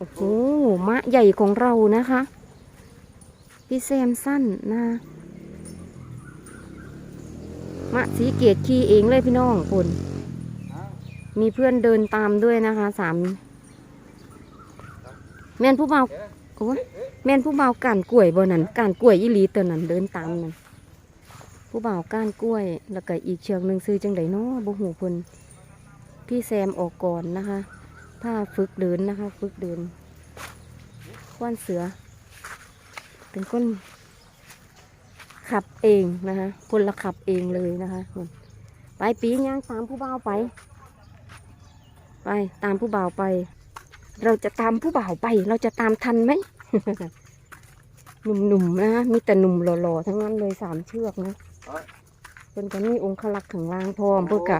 โอ้โหมะใหญ่ของเรานะคะ พี่แซมสั้นนะมะสีเกียรติขี่เองเลยพี่น้องคนมีเพื่อนเดินตามด้วยนะคะสามแม่นผู้เบาโอ้แม่นผู้เบาการกล้วยบ่นั่นการกล้วยอีหลีตัวนั้นเดินตามนั่นผู้เบาก้านกล้วย แล้วก็อีกเชือกหนึ่งซื้อจังไดเนาะบ่หูเพิ่นพี่แซมออกก่อนนะคะ ถ้าฝึกเดินนะคะ ฝึกเดินควนเสือ เป็นคนขับเองนะคะคนละขับเองเลยนะคะไปปีย่างตามผู้บ่าวไป ไปตามผู้บ่าวไป เราจะตามผู้บ่าวไป เราจะตามทันไหมหนุ่มๆนะมีแต่หนุ่มหล่อๆทั้งนั้นเลยสามเชือกนะ พิ่นก็มีองค์ขลักขังล่างพร้อมเพื่อกะ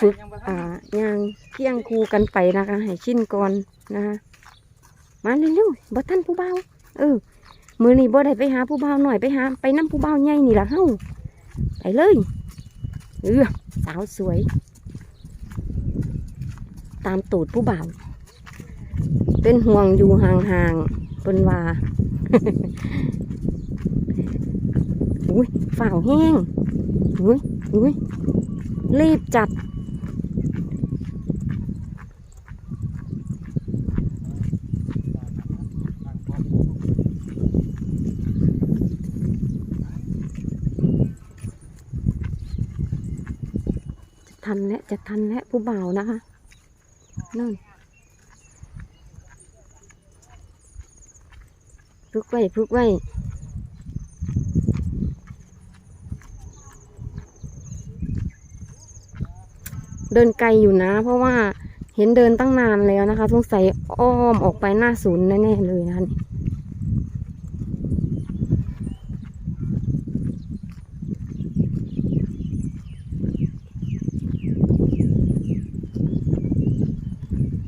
ฝึกอ่าย่างเที่ยงคูกันไปนะคะให้ชินก่อนนะคะมาเร็วๆบ่ทันผู้บ่าวเออมือนี้บ่ได้ไปหาผู้บ่าวหน่อยไปหาไปนํผู้บ่าวใหญ่นี่ล่ะเฮ้าไปเลยเออสาวสวย ตามตูดผู้บ่าวเป็นห่วงอยู่ห่างๆเป็นว่าอุ้ยฝ่าวแห้ง อุ้ยอุ้ยรีบจัด ทันแล้วจะทันแล้วผู้บ่าวนะคะนั่นพึกไว้พึกไว้ เดินไกลอยู่นะ เพราะว่าเห็นเดินตั้งนานแล้วนะคะสงสัยอ้อมออกไปหน้าศูนย์แน่ๆเลยนะคะนี่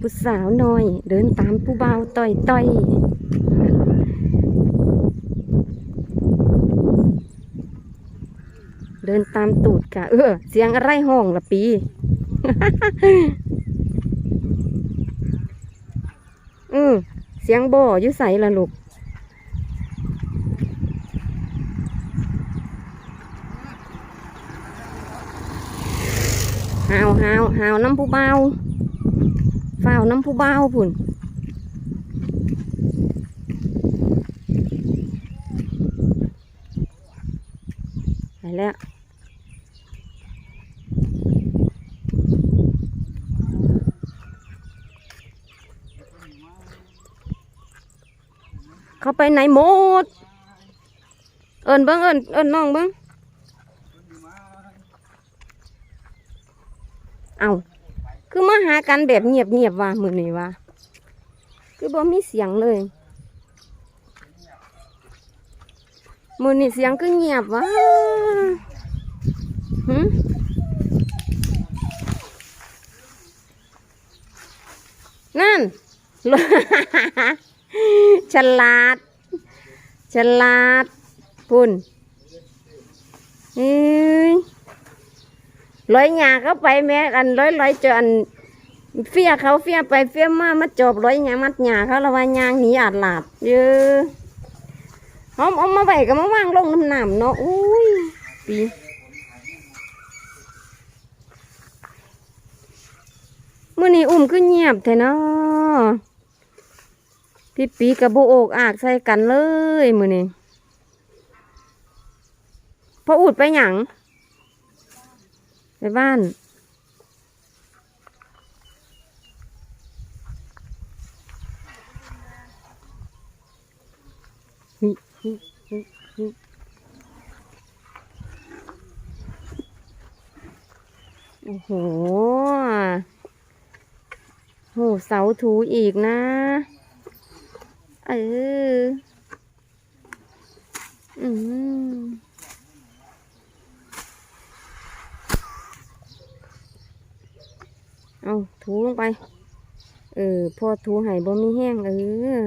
ผู้สาวน้อย เดินตามผู้บ่าต่อยต่อยเดินตามตูดกะเออ เสียงอะไรห้องละปี เออเสียงบ่อยู่ใสละลูกหาวหาวหาวน้ำผู้เบาฝ้าวน้ำผู้เบาผุ่น เขาไปไหนหมด เอินบิ้งเอินเอินน้องบิ้งเอาคือมาหากันแบบเงียบเงียบว่ะมือนี้ว่ะคือบ่มีเสียงเลย มือนี้เสียงคือเงียบว่ะหึนั่น ฉลาด ฉลาดพุ่นเอ้ยร้อยหยาเข้าไปแม่อันร้อยร้อยจนเฟียเขาเฟียไปเฟียมามาจบร้อยหยามัดหยาเขาละว่ายางหนีอาดหลาดเยอะเอาเอามาไว้ก็มาว่างลงน้ำหนำเนาะอุ้ยปีมื่อนี้อุ่มขึ้นเงียบแท้เนาะ พี่ปีกับโบโอกอากใส่กันเลยมือนี้พออุดไปหยังไปบ้านฮิฮิฮิฮิโอ้โห โห เสาถูอีกนะ เออ อืมเอาถูลงไป เออ พอถูใหายบ่มีแห้งเออ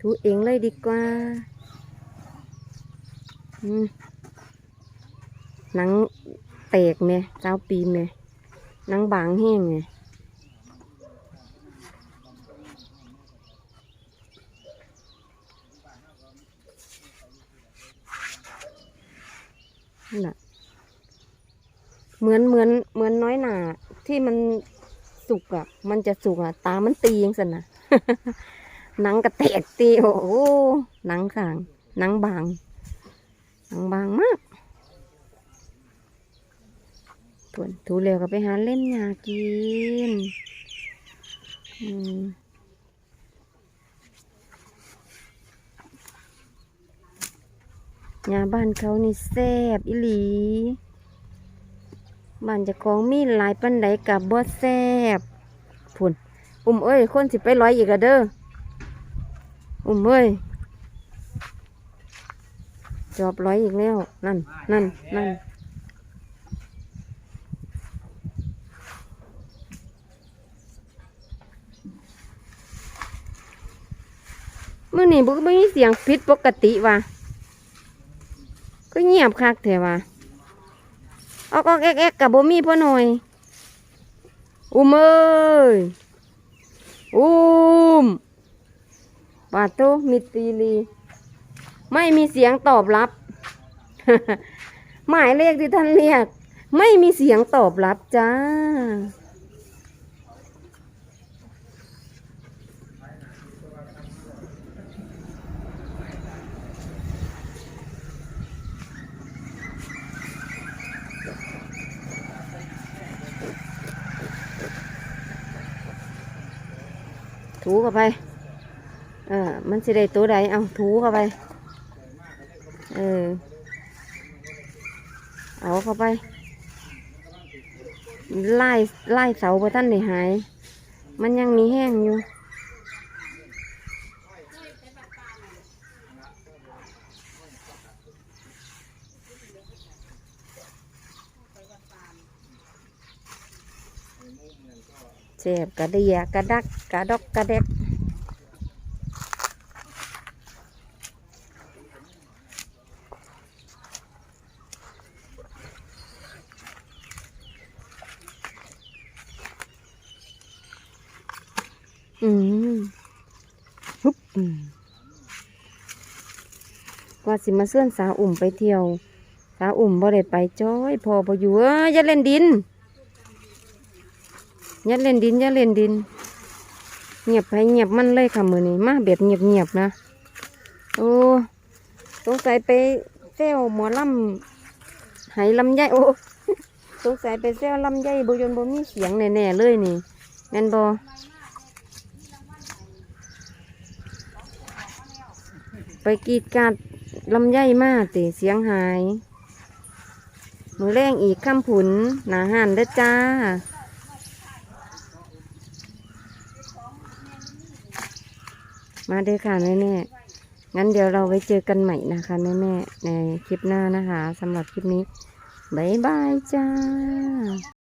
ถูเองเลยดีกว่า อืมหนังแตกไหมเจ้าปีไหมหนังบางแห้งไง นั่นน่ะเหมือนเหมือนเหมือนน้อยหนาที่มันสุกอะ มันจะสุกอะ ตามันตียังสันนะหนังกระแตกตีโอ้โหหนังขางหนังบางหนังบางมากทวนถูเร็วก็ไปหาเล่นยากิน อืม ยาบ้านเขานี่แซ่บอิหลีบ้านจะของมีหลายปันไดกับบ่แซบพุ่นอุ้มเอ้ย คนสิไปร้อยอีกอะเด้ออุ้มเอ้ย จอบร้อยอีกแล้ว นั่น นั่น นั่น มื่อนี้บุกไม่มีเสียงผิดปกติว่ะ ก็เงียบคักแถว่ะออกออกแอกแอกกับบ่มีพ่อหน่อยอุ้มเอ้ยอุ้มปาโตมิตีลีไม่มีเสียงตอบรับ หมายเลขที่ท่านเรียก ไม่มีเสียงตอบรับจ้า ถูเข้าไปเออมันสิได้ตัวใดเอาถูเข้าไปเออเอาเข้าไปไล่ไล่เสาไปท่านได้หาย มันยังมีแห้งอยู่เจ็บกระเดียกระดัก กระดกกระเด็กอืมฮึบอืมว่าสิมาเสื่อนสาวอุ่มไปเที่ยว สาวอุ่มบ่ได้ไปจ้อยพอพออยู่เอ้ยอย่าเล่นดินอย่าเล่นดินอย่าเล่นดิน เงียบไปเงียบมันเลยค่ะมือนี้มาแบบเงียบเงียบๆนะโอ้สงสัยไปเซลหมอลำไหลำไยโอ้สงสัยไปเซลลำไยบุยนบ่มีเสียงแน่ๆเลยนี่แมนบอไปกรีดกราดลำไยมากติเสียงหาย มือแรงอีกคำผุนหนาหันเด้อจ้า มาด้วยค่ะแม่แม่ๆงั้นเดี๋ยวเราไว้เจอกันใหม่นะคะแม่แม่ๆในคลิปหน้านะคะสำหรับคลิปนี้ บ๊ายบายจ้า